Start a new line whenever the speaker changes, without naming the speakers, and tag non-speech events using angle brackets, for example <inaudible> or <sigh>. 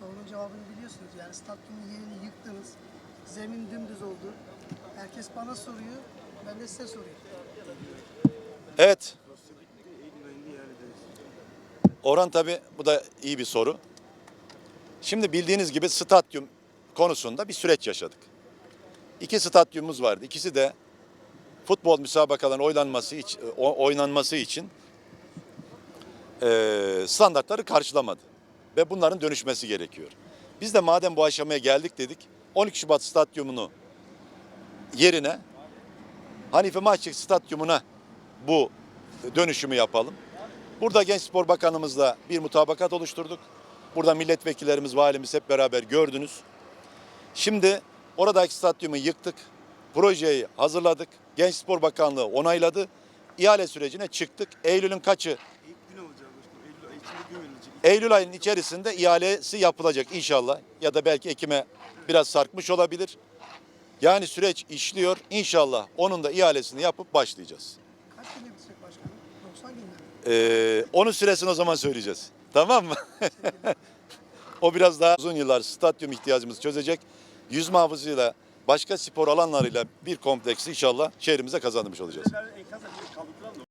sorunun cevabını biliyorsunuz. Yani stadyumun yerini yıktınız. Zemin dümdüz oldu. Herkes bana soruyor. Ben de size soruyorum.
Evet. Orhan tabi bu da iyi bir soru. Şimdi bildiğiniz gibi stadyum konusunda bir süreç yaşadık. İki stadyumumuz vardı. İkisi de futbol müsabakaların oynanması için, oynanması için eee, standartları karşılamadı. Ve bunların dönüşmesi gerekiyor. Biz de madem bu aşamaya geldik dedik 12 Şubat stadyumunu yerine Hanife Mahçek stadyumuna bu dönüşümü yapalım. Burada Genç Spor Bakanımızla bir mutabakat oluşturduk. Burada milletvekillerimiz, valimiz hep beraber gördünüz. Şimdi oradaki stadyumu yıktık. Projeyi hazırladık. Genç Spor Bakanlığı onayladı. İhale sürecine çıktık. Eylül'ün kaçı?
Eylül
ayının içerisinde ihalesi yapılacak inşallah. Ya da belki Ekim'e biraz sarkmış olabilir. Yani süreç işliyor. İnşallah onun da ihalesini yapıp başlayacağız.
Kaç günde bitecek başkanım? 90 günde mi?
Ee, onun süresini o zaman söyleyeceğiz. Tamam mı? <laughs> o biraz daha uzun yıllar stadyum ihtiyacımızı çözecek. Yüzme havuzuyla başka spor alanlarıyla bir kompleksi inşallah şehrimize kazandırmış olacağız.
Enkaz mı?